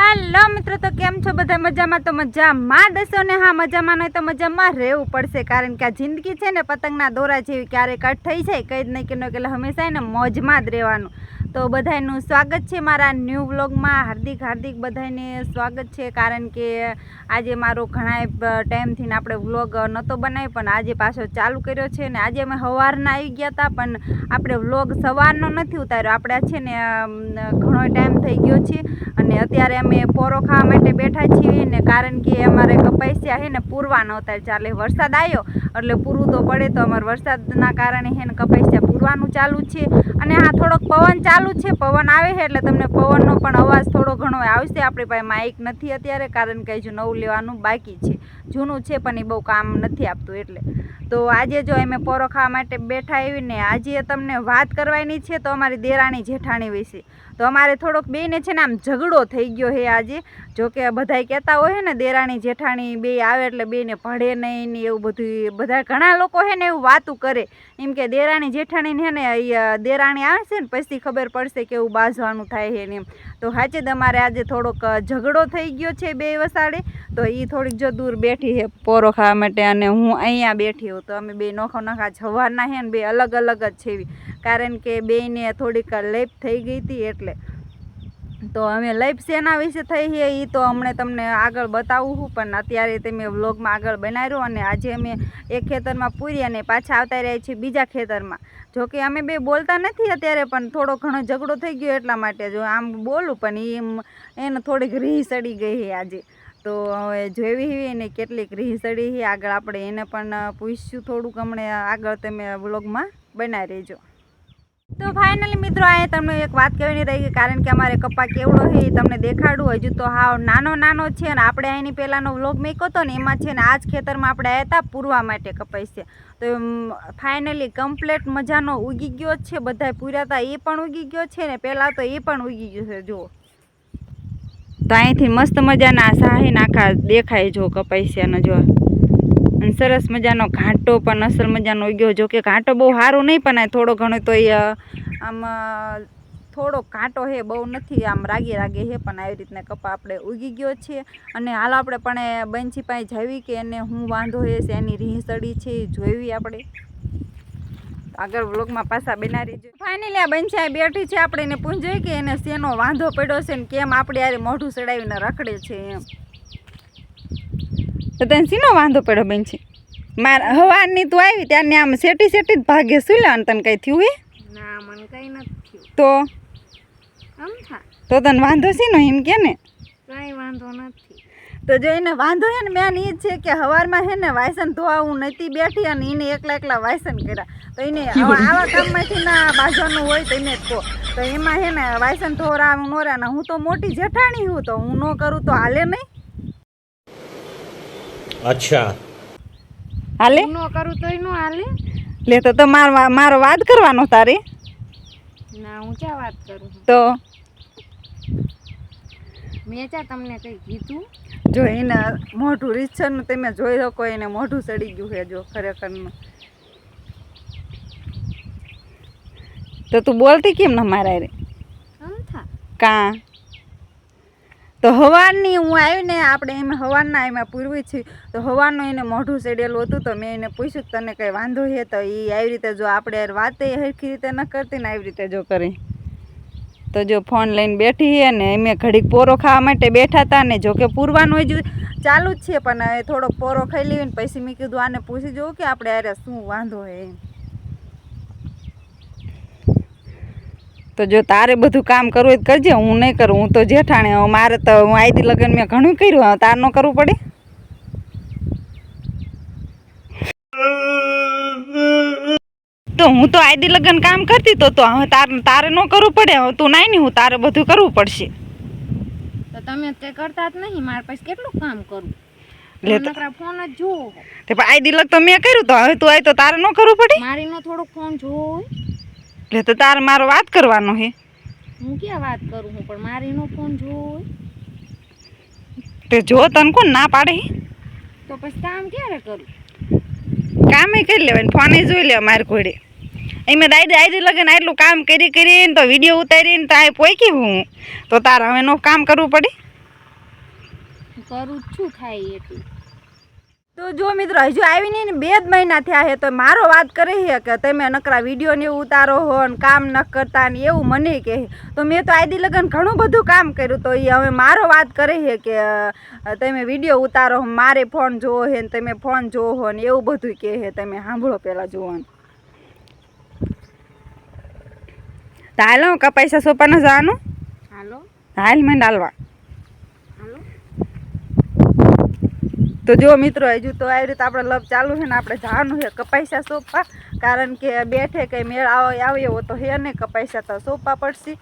હાલો મિત્રો, તો કેમ છો? બધા મજામાં? તો મજામાં દસો ને? હા, મજામાં નહીં તો મજામાં રહેવું પડશે, કારણ કે આ જિંદગી છે ને પતંગના દોરા જેવી ક્યારેક કટ થઈ જાય. કંઈ જ નહીં, કે એટલે હંમેશા એને મોજમાં જ રહેવાનું. તો બધાનું સ્વાગત છે મારા ન્યૂ વ્લોગમાં. હાર્દિક હાર્દિક બધાને સ્વાગત છે. કારણ કે આજે મારો ઘણા ટાઈમથી આપણે વ્લોગ નહોતો બનાવ્યો, પણ આજે પાછો ચાલુ કર્યો છે ને આજે અમે સવારના આવી ગયા હતા પણ આપણે વ્લોગ સવારનો નથી ઉતાર્યો. આપણે છે ને ઘણો ટાઈમ થઈ ગયો છે અને અત્યારે અમે પોરો ખાવા માટે બેઠા છીએ ને કારણ કે અમારે કપાસિયા છે ને પૂરવા નહોતા ચાલે વરસાદ આવ્યો એટલે પૂરું તો પડે તો અમારે વરસાદના કારણે છે ને કપાસિયા પૂરવાનું ચાલુ છે. અને હા, થોડોક પવન ચાલુ છે, પવન આવે છે, એટલે તમને પવનનો પણ અવાજ થોડો ઘણો આવશે. આપણી પાસે માઇક નથી અત્યારે, કારણ કે હજુ નવું લેવાનું બાકી છે. જૂનું છે પણ એ બહુ કામ નથી આપતું એટલે. તો આજે જો અમે પોરો ખાવા માટે બેઠા આવીને, આજે તમને વાત કરવાની છે તો અમારી દેરાણી જેઠાણી વિશે. તો અમારે થોડોક બેને છે ને આમ ઝઘડો થઈ ગયો હે આજે. જો કે બધાય કહેતા હોય ને, દેરાણી જેઠાણી બે આવે એટલે બેને ભળે નહીં ને એવું બધું બધા ઘણા લોકો છે ને એવું વાતું કરે. એમ કે દેરાણી જેઠાણીને હે ને દેરાણી આવે છે ને, પછી ખબર પડશે કે એવું બાજવાનું થાય છે ને એમ. તો હાચે તમારે આજે થોડોક ઝઘડો થઈ ગયો છે બે વસાડે. તો એ થોડીક જો દૂર બેઠી છે પોરો ખાવા માટે અને હું અહીંયા બેઠી હોઉં, તો અમે બે નોખા નોખા જવાના છે ને બે અલગ અલગ જ છે કારણ કે બેને થોડીક લેપ થઈ ગઈ હતી એટલે. તો અમે લાઈફ શેના વિશે થઈ છે એ તો હમણાં તમને આગળ બતાવું છું, પણ અત્યારે તમે વ્લોગમાં આગળ બનાવ્યો અને આજે અમે એક ખેતરમાં પૂરી અને પાછા આવતા રહ્યા છીએ બીજા ખેતરમાં. જો કે અમે બે બોલતા નથી અત્યારે, પણ થોડો ઘણો ઝઘડો થઈ ગયો એટલા માટે જો આમ બોલું, પણ એમ એને થોડીક રીહ સડી ગઈ છે આજે. તો હવે જોવી ને કેટલીક રીસડી આગળ આપણે એને પણ પૂછ્યું થોડુંક હમણાં. આગળ તમે વ્લોગમાં બનાવી રહેજો. તો ફાઇનલી મિત્રો, આ તમને એક વાત કહેવાની રહી ગઈ, કારણ કે અમારે કપા કેવડો છે એ તમને દેખાડું. હજુ તો હાવ નાનો નાનો છે અને આપણે અહીંની પહેલાંનો વ્લોગ મેક્યો હતો ને એમાં છે ને આ જ ખેતરમાં આપણે આવ્યા હતા પૂરવા માટે કપાઈ છે. તો ફાઇનલી કમ્પ્લેટ મજાનો ઉગી ગયો છે. બધાય પૂર્યા હતા એ પણ ઉગી ગયો છે ને પહેલાં તો એ પણ ઉગી ગયો છે. જુઓ. તો અહીંથી મસ્ત મજાના શાહી નાખા દેખાય જો કપાસિયાનો જો. અને સરસ મજાનો ઘાંટો પણ અસલ મજાનો ઉગ્યો. જો કે ઘાંટો બહુ સારો નહીં પણ થોડો ઘણો તો એ આમ થોડો કાંટો છે બહુ નથી આમ રાગે રાગે છે પણ આવી રીતના કપા આપણે ઉગી ગયો છે. અને હાલ આપણે પણ બંછી પાસે જાવી કે એને હું વાંધો છે એની રીહ સડી છે જોઈવી આપણે. આગળ વ્લોગમાં પાછા બનાવી રહીજો. ફાઇનલી આ આ બેઠી છે આપણે એને પૂછીએ કે એને શેનો વાંધો પડ્યો છે ને કેમ આપણે યારે મોઢું ચડાવીને રખડે છે એમ. તો તને શીનો વાંધો પડ્યો છે મારા હવારની તું આવી ત્યારને આમ સેટી સેટી જ ભાગે શું લેવાનું તને કંઈ થયું એ ના મને કઈ નથી તો? તો તને વાંધો શીનો એમ કે ને? કઈ વાંધો નથી. તો જો એને વાંધો હે ને મેન એ છે કે હવારમાં હે ને વાયસન ધોવા નથી બેઠી અને એને એકલા એકલા વાયસન કર્યા. તો એને આવા કામમાંથી ના બાજવાનું હોય તો એને કહો. તો એમાં હે ને વાયસન ધોરા નોરા ને હું તો મોટી જેઠાણી હું તો હું ન કરું તો હાલે નહીં? અચ્છા. હાલે? ન કરું તો ન હાલે. લે તો તો મારો મારો વાત કરવાનો તારે. ના હું ક્યાં વાત કરું? તો? મેં ચા તમને કંઈ કીધું? જો એને મોઢું રીછરનું તમે જોઈ શકો એને મોઢું સડી ગયું છે જો ખરેખરનું તો તું બોલતી કેમ ના મારા રે? કા થા કાં? તો હવારની હું આવી ને આપણે એમ હવારના એમાં પૂરવી છીએ તો હવાનું એને મોઢું ચડેલું હતું તો મેં એને પૂછ્યું તને કંઈ વાંધો છે? તો એ આવી રીતે જો આપણે વાતે સરખી રીતે ન કરતી ને આવી રીતે જો કરી. તો જો ફોન લઈને બેઠી છે ને અમે ઘડીક પોરો ખાવા માટે બેઠા હતા ને જોકે પૂરવાનું હજુ ચાલુ જ છે, પણ હવે થોડોક પોરો ખાઈ લેવી ને પછી મેં કીધું આને પૂછી જોઉં કે આપણે અરે શું વાંધો હે તો જો તારે બધું કામ કરવું હોય કરજે, હું નહીં કરું, હું તો જેઠાણે મારે તો હું આઈથી લગ્ન મેં ઘણું કર્યું તાર ન કરવું પડે? તો હું તો આઈદી લગ્ન કામ કરતી તો તો હવે તાર તારે ન કરવું પડે હવે તું નાય નહીં હું તારે બધું કરવું પડશે. તો તમે તે કરતા જ નહીં મારા પાસે કેટલું કામ કરું લે નકરા ફોન જ જોવો તે પણ લગ તો મેં કર્યું તો હવે તું આય તો તારે ન કરવું પડે? મારીનો થોડોક ફોન હોય. એટલે તો તારે મારો વાત કરવાનો હે. હું ક્યાં વાત કરું હું પણ મારીનો ફોન હોય. તે જો તને કોણ ના પાડે તો પછી કામ ક્યારે કરું? કામે કરી લેવાય ફોને જોઈ લેવા મારે ઘોડે. એમાં દાદી આઈડી લગન આટલું કામ કરી કરીને તો વીડિયો ઉતારીને તો આ પોકી હું. તો તારે હવે નો કામ કરવું પડે? કરું છું થાય એટલું. તો જો મિત્રો હજુ આવી નહીં ને બે જ મહિના થયા છે તો મારો વાત કરે છે કે તમે નકરા વીડિયો ને એવું ઉતારો હો ને કામ ન કરતા ને એવું મને કહે તો મેં તો આદિ લગન ઘણું બધું કામ કર્યું તો એ હવે મારો વાત કરે છે કે તમે વીડિયો ઉતારો મારે ફોન જોવો છે ને તમે ફોન જોવો હો ને એવું બધું કહે છે તમે સાંભળો પહેલાં જોવાનું તો હાલો કપાઈસા સોપાનો જવાનું? હાલો. હાલ મને ડાલવા હાલો. તો જો મિત્રો હજુ તો આવી રીતે આપણે લપ ચાલુ છે ને આપણે જવાનું છે કપાઈસા સોપા. કારણ કે બેઠે કંઈ મેળ આવે એવો તો હે ને કપાઈસા તો સોપા પડશે.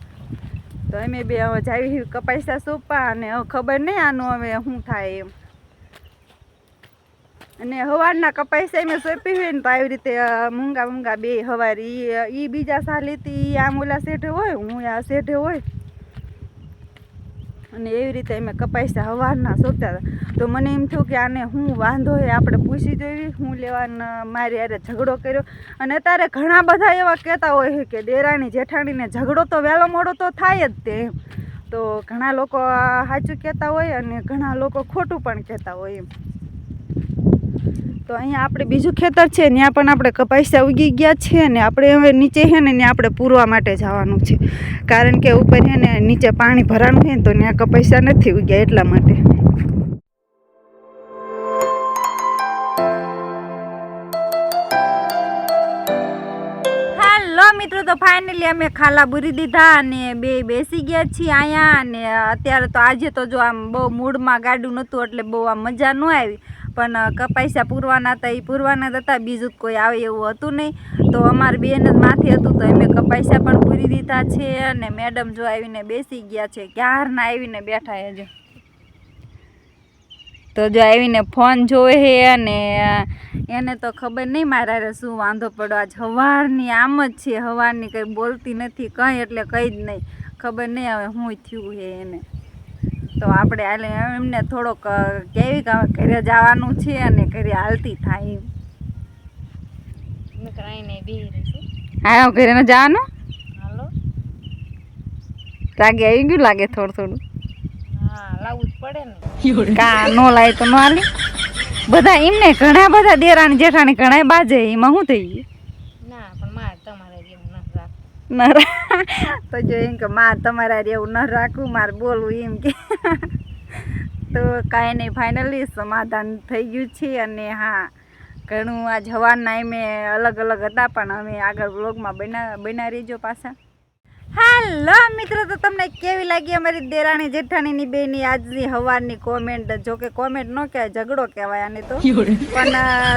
તો અમે બે હવે જાવી કપાઈસા સોપા અને હવે ખબર નહીં આનું હવે શું થાય એમ. અને હવારના કપાઈસા મેં સોંપી હોય ને તો આવી રીતે મૂંગા મૂંગા બે હવાર ઈ બીજા સાલીથી આમ ઓલા શેઠે હોય, હું આ શેઠે હોય. અને એવી રીતે અમે કપાઈસા હવારના સોંપતા હતા. તો મને એમ થયું કે આને હું વાંધો હોય આપણે પૂછી જોઈ, હું લેવાના, મારી યારે ઝઘડો કર્યો. અને અત્યારે ઘણા બધા એવા કહેતા હોય કે દેરાણી જેઠાણીને ઝઘડો તો વહેલો મોડો તો થાય જ તે એમ. તો ઘણા લોકો સાચું કહેતા હોય અને ઘણા લોકો ખોટું પણ કહેતા હોય એમ. તો અહીંયા આપણે બીજું ખેતર છે, ત્યાં પણ આપણે કપાઈસા ઉગી ગયા છે ને આપણે હવે નીચે છે ને ત્યાં આપણે પૂરવા માટે જવાનું છે. કારણ કે ઉપર છે ને નીચે પાણી ભરાણું છે ને તો ત્યાં કપાસા નથી ઉગ્યા એટલા માટે. મિત્રો, તો ફાઇનલી અમે ખાલા બુરી દીધા અને બે બેસી ગયા છીએ અહીંયા અને અત્યારે તો આજે તો જો આમ બહુ મૂડમાં ગાડું નહોતું એટલે બહુ આમ મજા ન આવી. પણ કપાઈસા પૂરવાના હતા એ પૂરવાના જ હતા. બીજું કોઈ આવે એવું હતું નહીં. તો અમારે બેન જ માથે હતું, તો અમે કપાઈસા પણ પૂરી દીધા છે અને મેડમ જો આવીને બેસી ગયા છે, ક્યારના આવીને બેઠા હજુ તો જો આવીને ફોન જોવે અને એને તો ખબર નહીં મારા હારે શું વાંધો પડો આજ હવારની આમ જ છે, હવારની કંઈ બોલતી નથી, કંઈ એટલે કંઈ જ નહીં. ખબર નહીં હવે હું થયું છે એને. તો આપણે હાલે એમને થોડોક કેવી ઘરે જવાનું છે અને ઘરે હાલતી થાય હા ઘરે ન જવાનું? હાલો. આવી ગયું લાગે થોડું થોડું? હા લાવવું જ પડે ને. કા નો લાય તો નો હાલે? બધા એમને ઘણા બધા દેરાણી જેઠાણી ઘણા બાજે એમાં શું થઈ ગયું? ના પણ મારે તમારે જેવું ન રાખ ન રા- તો જો એમ કે માર તમારા એવું ન રાખવું, મારે બોલવું એમ કે. તો કાંઈ નહીં ફાઇનલી સમાધાન થઈ ગયું છે અને હા, ઘણું આ જવાના મેં અલગ અલગ હતા, પણ અમે આગળ વ્લોગમાં બના બના રહીજો પાછા. હાલો મિત્રો તો તમને કેવી લાગી અમારી દેરાણી જેઠાણીની બેની આજની હવારની કોમેન્ટ જો કે કોમેન્ટ ન કહેવાય ઝઘડો કહેવાય આને તો. પણ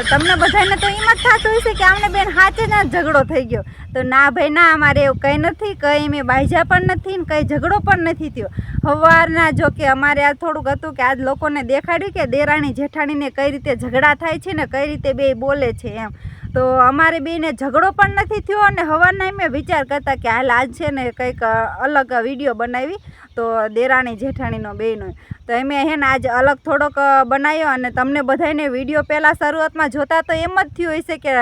તમને બધાને તો એમ જ થતું હશે કે આમને બેન હાચે ના ઝઘડો થઈ ગયો. તો ના ભાઈ ના અમારે એવું કંઈ નથી કંઈ મેં બાઈજા પણ નથી ને કંઈ ઝઘડો પણ નથી થયો. સવારના જો કે અમારે આ થોડુંક હતું કે આજ લોકોને દેખાડ્યું કે દેરાણી જેઠાણીને કઈ રીતે ઝઘડા થાય છે ને કઈ રીતે બે બોલે છે એમ. તો અમારે બેને ઝઘડો પણ નથી થયો અને હવાના મેં વિચાર કરતા કે હાલ આજ છે ને કંઈક અલગ વીડિયો બનાવી તો દેરાણી જેઠાણીનો બેનો તો એમે હે ને આજે અલગ થોડોક બનાવ્યો અને તમને બધાને વીડિયો પહેલાં શરૂઆતમાં જોતા તો એમ જ થયું હશે કે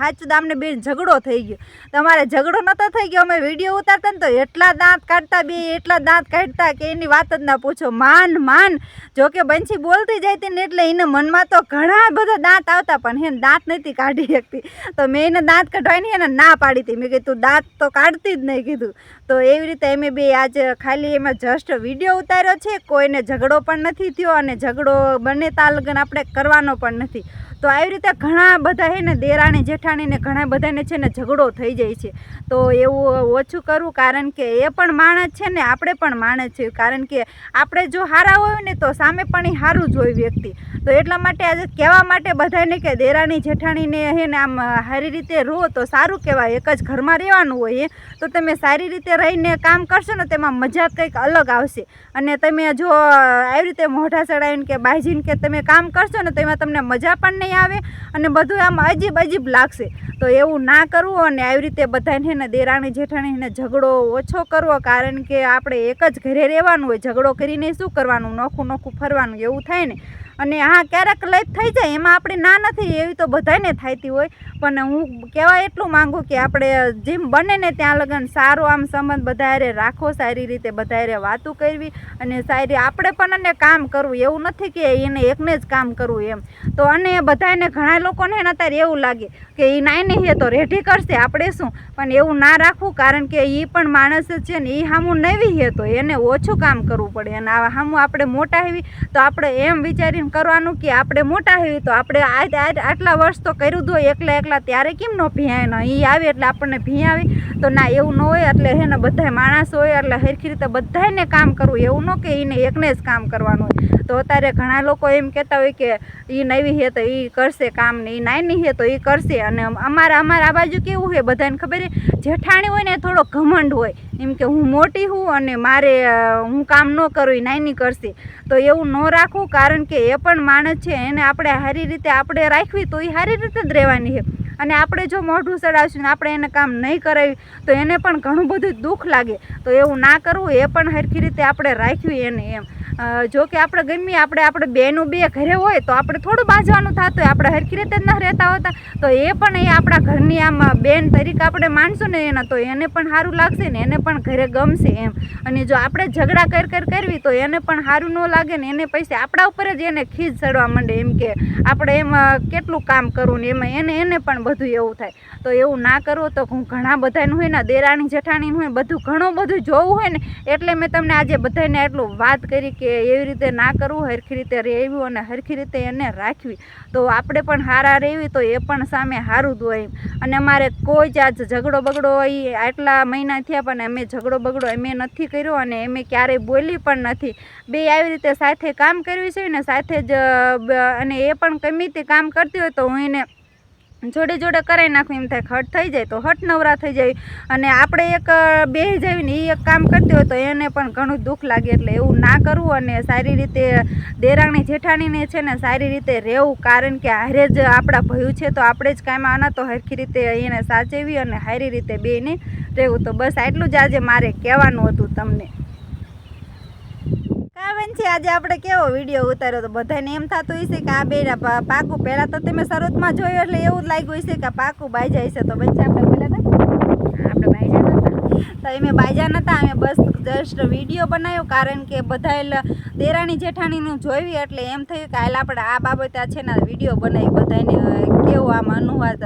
સાચું દામને બેન ઝઘડો થઈ ગયો. તમારે ઝઘડો નહોતો થઈ ગયો, અમે વીડિયો ઉતારતા ને તો એટલા દાંત કાઢતા બે, એટલા દાંત કાઢતા કે એની વાત જ ના પૂછો. માન માન. જો કે બંછી બોલતી જાય હતી ને એટલે એને મનમાં તો ઘણા બધા દાંત આવતા, પણ હે દાંત નથી કાઢી શકતી. તો મેં એને દાંત કઢવાની એને ના પાડી હતી. મેં કીધું દાંત તો કાઢતી જ નહીં. કીધું. તો એવી રીતે એમ બે આજે ખાલી એમાં જસ્ટ વીડિયો ઉતાર્યો છે, કોઈને ઝઘડો પણ નથી થયો અને ઝઘડો બને તાલગન આપણે કરવાનો પણ નથી. તો આવી રીતે ઘણા બધા હે ને દેરાણી જેઠાણીને ઘણા બધાને છે ને ઝઘડો થઈ જાય છે. તો એવું ઓછું કરવું કારણ કે એ પણ માણસ છે ને, આપણે પણ માણસ છે કારણ કે આપણે જો હારા હોય ને તો સામે પણ એ સારું જ હોય વ્યક્તિ. તો એટલા માટે આજે કહેવા માટે બધાને કે દેરાણી, જેઠાણીને હે ને આમ સારી રીતે રહો તો સારું કહેવાય. એક જ ઘરમાં રહેવાનું હોય તો તમે સારી રીતે રહીને કામ કરશો ને તેમાં મજા કંઈક અલગ આવશે. અને તમે જો આવી રીતે મોઢા ચડાવીને કે બાજીને કે તમે કામ કરશો ને તો એમાં તમને મજા પણ નહીં આવે અને બધું આમ અજીબ અજીબ લાગશે. તો એવું ના કરવું અને આવી રીતે બધાને ને દેરાણી જેઠાણીને ઝઘડો ઓછો કરવો, કારણ કે આપણે એક જ ઘરે રહેવાનું હોય, ઝઘડો કરીને શું કરવાનું? નોખું નોખું ફરવાનું, એવું થાય ને? અને હા ક્યારેક લઈ થઈ જાય, એમાં આપણે ના નથી, એવી તો બધાને થતી હોય. પણ હું કહેવા એટલું માંગુ કે આપણે જેમ બને ને ત્યાં લગન સારો, આમ સંબંધ બધારે રાખો, સારી રીતે બધારે વાતું કરવી અને સારી, આપણે પણ અને કામ કરવું. એવું નથી કે એને એકને જ કામ કરવું એમ. તો અને બધાને ઘણા લોકોને અત્યારે એવું લાગે કે એ નાની હે તો રેઢી કરશે, આપણે શું? પણ એવું ના રાખવું, કારણ કે એ પણ માણસ છે ને એ સામું નવી હે તો એને ઓછું કામ કરવું પડે. અને આ સામું આપણે મોટા હેવી તો આપણે એમ વિચારીને કરવાનું કે આપણે મોટા હોઈએ તો આપણે આજ આજ આટલા વર્ષ તો કર્યું હોય એકલા એકલા, ત્યારે કેમ ન ભીયાય એ આવે એટલે આપણને ભી આવે તો ના, એવું ન હોય એટલે હે ને બધાય માણસ હોય એટલે હરખી રીતે બધાને કામ કરવું. એવું ન કે એને એકને જ કામ કરવાનું હોય. તો અત્યારે ઘણા લોકો એમ કહેતા હોય કે એ નવી હે તો એ કરશે કામ ને એ નાની હે તો એ કરશે. અને અમારા અમારા આ બાજુ કેવું છે બધાને ખબર જેઠાણી હોય ને થોડો ઘમંડ હોય. એમ કે હું મોટી હું અને મારે હું કામ ન કરું એ નાની કરશે. તો એવું ન રાખવું કારણ કે એ પણ માણસ છે, એને આપણે સારી રીતે આપણે રાખવી તો એ સારી રીતે જ રહેવાની છે અને આપણે જો મોઢું ચડાવશું ને આપણે એને કામ નહીં કરાવી, તો એને પણ ઘણું બધું દુઃખ લાગે. તો એવું ના કરવું, એ પણ સરખી રીતે આપણે રાખ્યું એને એમ. જો કે આપણે ગમી આપણે આપણે બેનું બે ઘરે હોય તો આપણે થોડું બાંધવાનું થતું હોય. આપણે સરખી રીતે ન રહેતા હોતા. તો એ પણ એ આપણા ઘરની આમ બેન તરીકે આપણે માનશું ને એના, તો એને પણ સારું લાગશે ને એને પણ ઘરે ગમશે એમ. અને જો આપણે ઝઘડા કર કર કરવી તો એને પણ સારું ન લાગે ને એને પૈસે આપણા ઉપર જ એને ખીજ ચડવા માંડે એમ કે આપણે એમ કેટલું કામ કરવું ને એમાં એને એને પણ બધું એવું થાય. તો એવું ના કરવું તો હું ઘણા બધાનું હોય ને દેરાણી જેઠાણીનું હોય બધું ઘણું બધું જોવું હોય ને, એટલે મેં તમને આજે બધાને એટલું વાત કરી કે એવી રીતે ના કરવું, હરખી રીતે રહેવું અને હરખી રીતે એને રાખવી. તો આપણે પણ હારા રહેવી તો એ પણ સામે સારું જ હોય અને અમારે કોઈ જ આજ ઝઘડો બગડો એ આટલા મહિના થયા પણ અમે ઝઘડો બગડો અમે નથી કર્યો અને એમે ક્યારેય બોલી પણ નથી. બે આવી રીતે સાથે કામ કરવી છે ને સાથે જ અને એ પણ ગમે તે કામ કરતી હોય તો હું એને જોડે જોડે કરાવી નાખું, એમ થાય હટ થઈ જાય તો હટ નવરા થઈ જાય. અને આપણે એક બે જઈએ ને એ એક કામ કરતી હોય તો એને પણ ઘણું દુઃખ લાગે એટલે એવું ના કરવું અને સારી રીતે દેરાણી જેઠાણીને છે ને સારી રીતે રહેવું. કારણ કે હારે જ આપણા ભયું છે તો આપણે જ કાંઈમાં આના તો હરખી રીતે એને સાચવી અને સારી રીતે બેને રહેવું. તો બસ આટલું જ આજે મારે કહેવાનું હતું તમને. કાવન છે, આજે આપણે કેવો વીડિયો ઉતાર્યો તો બધાને એમ થતું હશે કે આ બે પાકું પહેલાં તો તમે શરૂઆતમાં જોયું એટલે એવું જ લાગ્યું હશે કે પાકું બાઈ જાય છે, તો બચ્ચા આપણે બોલ્યા હતા આપણે બાઈ જાય નતા તો અમે બાજા નહોતા અમે બસ જસ્ટ વીડિયો બનાવ્યો કારણ કે બધા દેરાણી જેઠાણીનું જોયું એટલે એમ થયું કે હાલ આપણે આ બાબતે છે ને વીડિયો બનાવી બધાને કેવું આમ અનુવાદ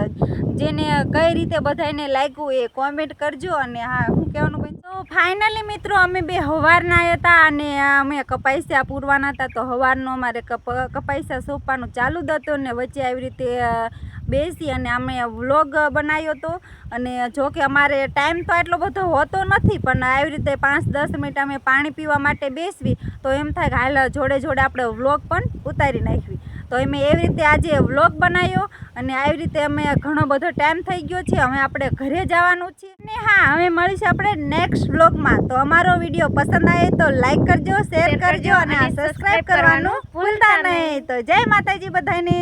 જેને કઈ રીતે બધાને લાગ્યું એ કોમેન્ટ કરજો અને હા હું કહેવાનું ભાઈ તો ફાઇનલી મિત્રો અમે બે હવારના હતા અને અમે કપાઈસા પૂરવાના હતા, તો હવારનો અમારે કપ કપાઈસા સોંપવાનું ચાલુ જ હતું ને વચ્ચે આવી રીતે બેસી અને અમે વ્લોગ બનાવ્યો હતો. અને જો કે અમારે ટાઈમ તો એટલો બધો હોતો નથી પણ આવી રીતે પાંચ દસ મિનિટ અમે પાણી પીવા માટે બેસવી તો એમ થાય કે હાલ જોડે જોડે આપણે વ્લોગ પણ ઉતારી નાખવી. તો અમે એવી રીતે આજે વ્લોગ બનાવ્યો અને આવી રીતે અમે ઘણો બધો ટાઈમ થઈ ગયો છે. હવે આપણે ઘરે જવાનું છે. અને હા હવે મળીશું આપણે નેક્સ્ટ વ્લોગમાં તો અમારો વીડિયો પસંદ આવે તો લાઈક કરજો શેર કરજો અને સબસ્ક્રાઈબ કરવાનું ભૂલતા નહીં. તો જય માતાજી બધાને.